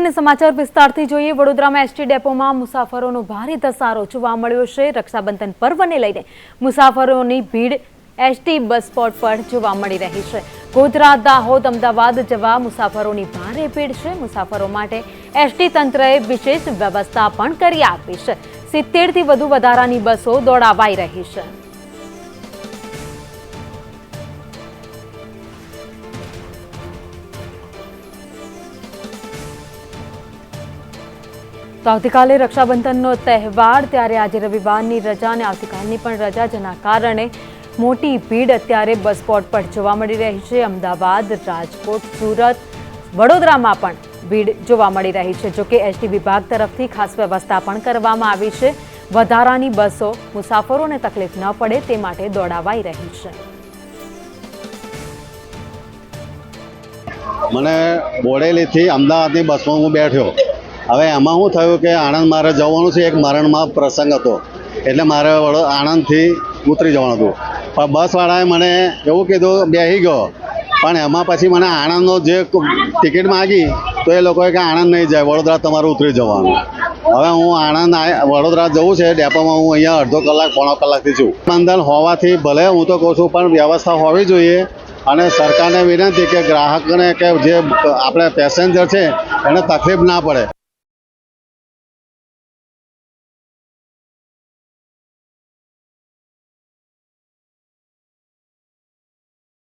અને સમાચાર વિસ્તારથી જોઈએ, વડોદરામાં એસટી ડેપોમાં મુસાફરોનો ભારે ધસારો જોવા મળ્યો છે. રક્ષાબંધન પર્વને લઈને મુસાફરોની ભીડ એસટી બસ સ્પોટ પર જોવા મળી રહી છે. ગોધરા, દાહોદ, અમદાવાદ જવા મુસાફરોની ભારે ભીડ છે. મુસાફરો માટે એસટી તંત્રએ વિશેષ વ્યવસ્થા પણ કરી આપી છે. સિત્તેરથી વધુ વધારાની બસો દોડાવાઈ રહી છે. તો આવતીકાલે રક્ષાબંધનનો તહેવાર, ત્યારે આજે રવિવારની રજા અને આવતીકાલની પણ રજા, જેના કારણે મોટી ભીડ અત્યારે બસ સ્પોટ પર જોવા મળી રહી છે. અમદાવાદ, રાજકોટ, સુરત, વડોદરામાં પણ ભીડ જોવા મળી રહી છે, જોકે એસટી વિભાગ તરફથી ખાસ વ્યવસ્થા પણ કરવામાં આવી છે. વધારાની બસો મુસાફરોને તકલીફ ન પડે, તે માટે દોડાવાઈ રહી છે. મને બોડેલીથી અમદાવાદની બસમાં હું બેઠ્યો. હવે એમાં શું થયું કે આણંદ મારે જવાનું છે, એક મરણમાં પ્રસંગ હતો. એટલે મારે વડો આણંદથી ઉતરી જવાનું હતું. પણ બસવાળાએ મને એવું કીધું, બેસી ગયો. પણ એમાં પછી મને આણંદનો જે ટિકિટ માગી, તો એ લોકોએ કે આણંદ નહીં જાય, વડોદરા તમારે ઉતરી જવાનું. હવે હું આણંદ વડોદરા જવું છે, ડેપોમાં હું અહીંયા અડધો કલાક, પોણો કલાકથી છું. બંધન હોવાથી ભલે હું તો કહું છું, પણ વ્યવસ્થા હોવી જોઈએ. અને સરકારને વિનંતી કે ગ્રાહકને કે જે આપણે પેસેન્જર છે, એને તકલીફ ના પડે.